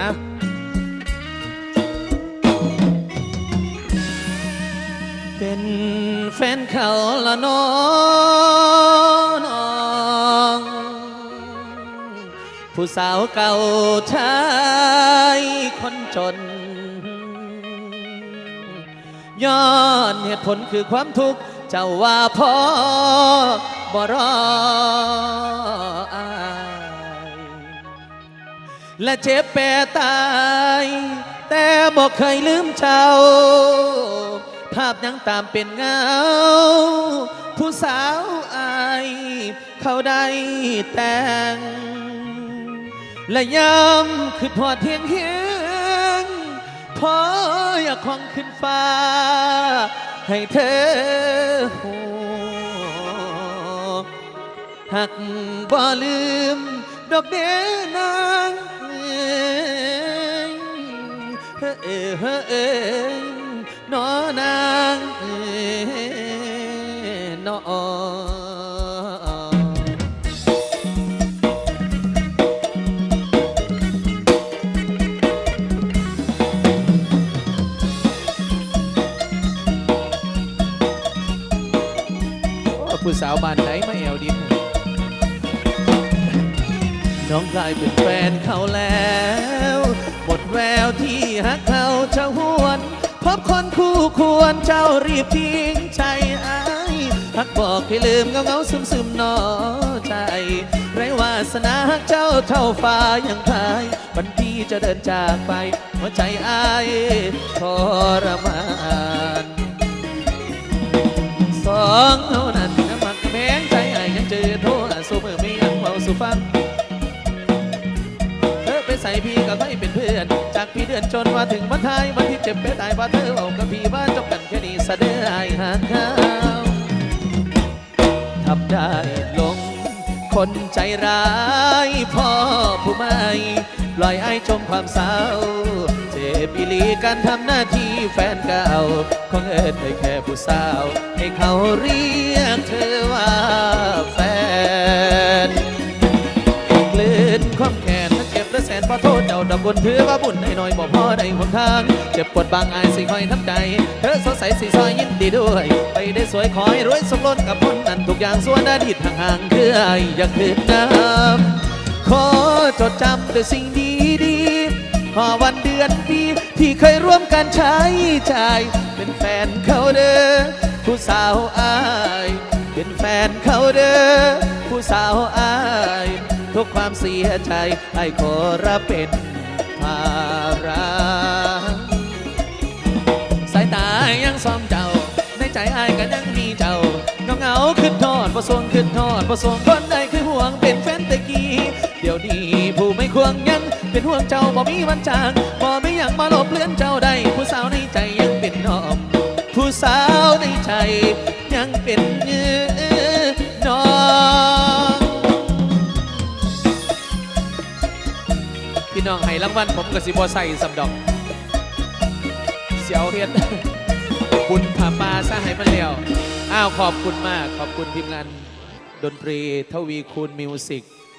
อะเป็นแฟนเขาละน้อง ผู้สาวเก่าชายคนจน ย้อนเหตุผลคือความทุกข์ เจ้าว่าพ่อบ่รออา และเจ็บแปรตาย แต่บอกเคยลืมเจ้า ภาพยังตามเป็นเงา ผู้สาวอาย เขาได้แต่ง และย้ำคือพอเทียงเฮียงพออยากของขึ้นฟ้า ให้เธอหู หักบ่ลืม ดอกเดนางเอ้เอ้เอ้ยเอ้ยนอนางเอ้ยนอผู้สาวบ้านไหนมาแอวดิน น้องกลายเป็นแฟนเขาแล้ว หมดแววที่ฮักเขาเจ้าหวน พบคนคู่ควรเจ้ารีบทิ้งใจอายฮักบอกให้ลืมเงาเงาซึมซึมนอใจ ไรวาสนาฮักเจ้าเท่าฟ้ายังพายวันที่จะเดินจากไป หัวใจอายทรมานสอง ใส่พี่กับไม่เป็นเพื่อน จากพี่เดือนจนมาถึงวันท้ายวันที่เจ็บไปตายว่าเธอเอากับพี่ว่าจบกันแค่นี้สะเดือไอ้หางข้าวทำได้ลง คนใจร้ายพ่อผู้ไม่ปล่อยไอ้จมความเศร้าเจ็บอีลีการทำหน้าที่แฟนเก่าของเอิญได้แค่ผู้สาว ให้เขาเรียกเธอว่าแฟน ดอกบนถือว่าบุญให้หน่อยบอกพ่อได้หนทางเจ็บปวดบางอายสิคอยทำใจ เธอสดใสสีซอยยินดีด้วย ไปได้สวยขอให้รวยสมรสกับคนนั้นทุกอย่างส่วนอดีตห่างๆคือไออยากคืนน้ำขอจดจำแต่สิ่งดีๆพอวันเดือนปีที่เคยร่วมกันใช้ใจายเป็นแฟนเขาเด้อผู้สาวอาย เป็นแฟนเขาเด้อผู้สาวอาย ทุกความเสียใจไอ้ขอรับเป็นภาระสายตายังซ้อมเจ้า ในใจอายก็ยังมีเจ้าเงาเงาขึ้นทอดประสวงขึ้นทอดประสวงคนใดคือห่วงเป็นแฟนตะกี้เดี๋ยวนี้ผู้ไม่ควงยังเป็นห่วงเจ้าบ่มีวันจางบ่ไม่อยากมาหลบเลือนเจ้าใดผู้สาวในใจยังเป็นน้องผู้สาวในใจ พี่น้องให้รางวัลผมกับสิบอใส่สำดอกเสียวเฮ็ดคุณผาปาซะให้มันแล้วอ้าวขอบคุณมาก ขอบคุณทีมงานดนตรีทวีคูณมิวสิก